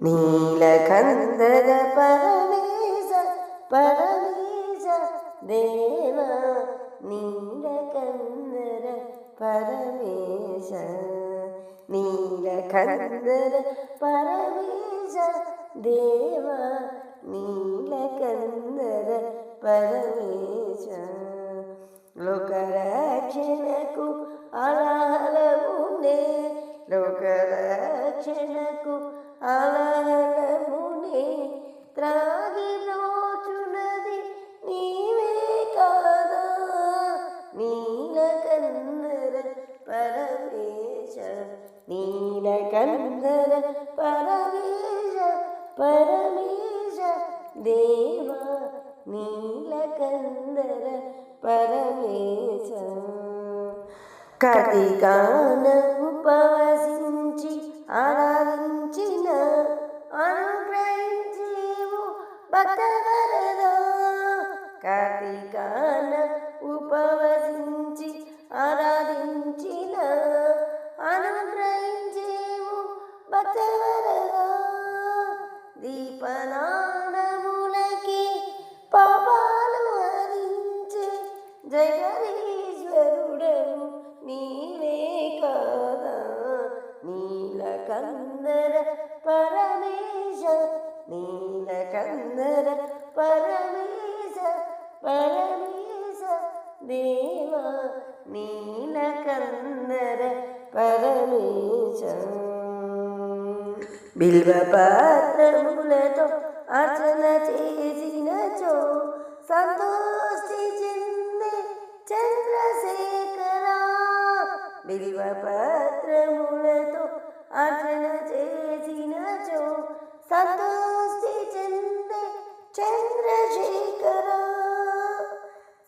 നീലകന്ധര പരമേശ പരമേശ ദേവ നീലകന്ധര പരമേശ നീലകന്ധര പരമേശ ദേവ നീലകന്ധര പരമേശ ലോകരക്ഷണക്കു അളാലമുന്നേ ലോകര లోకరక్షణకు అలహలమునే త్రాగి రోచునది నీవే కాదా? నీలకందర పరమేశ నీలకందర పరమేశ పరమేశ దేవా నీలకందర పరమేశ. కతిగాన ఉపవసించి ఆరాధించిన అనుగ్రహించేవు భక్తవరదా. కార్తీకాన ఉపవసించి ఆరాధించిన అనుగ్రహించేవు భక్తవరదా. దీపనానములకి పాపాలు హరించే జగదీశ్వరుడవు నీవే. నీలకందర పరమేశ నీలకందర పరమేశ పరమేశ దేవా నీలకందర పరమేశ బిల్వపత్రములతో అర్చన చేసినచో సంతోషి బిల్వపత్రములతో అర్చన చేసినచో సంతోషి చెందే చంద్రశేఖర.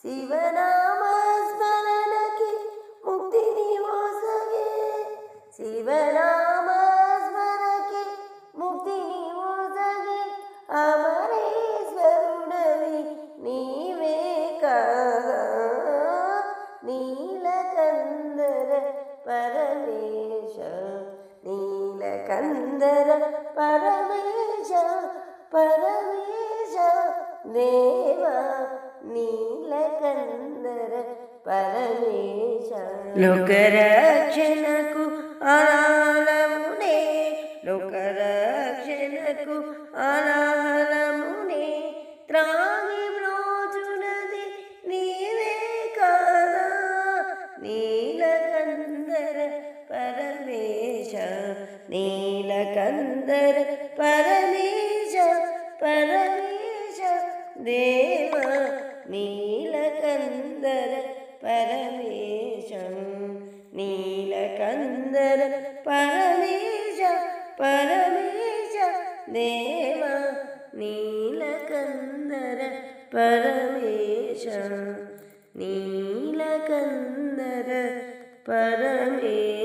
శివనామ స్మరణకి ముక్తిని మోసగే శివనామ స్మరణకి ముక్తిని మోసగే అమరేశ్వరుడవి నీవే కా പരമേശ നീലകന്ധര പരമേശ പരമേശ ദേവ നീലകന്ധര പരമേശ. ലോകരാജ പരമേശ ദേവ നീലകന്ദര പരമേശം നീലകന്ദര പരമേശ പരമേശ ദേവ നീലകന്ദര പരമേശ നീലകന്ദര പരമേശ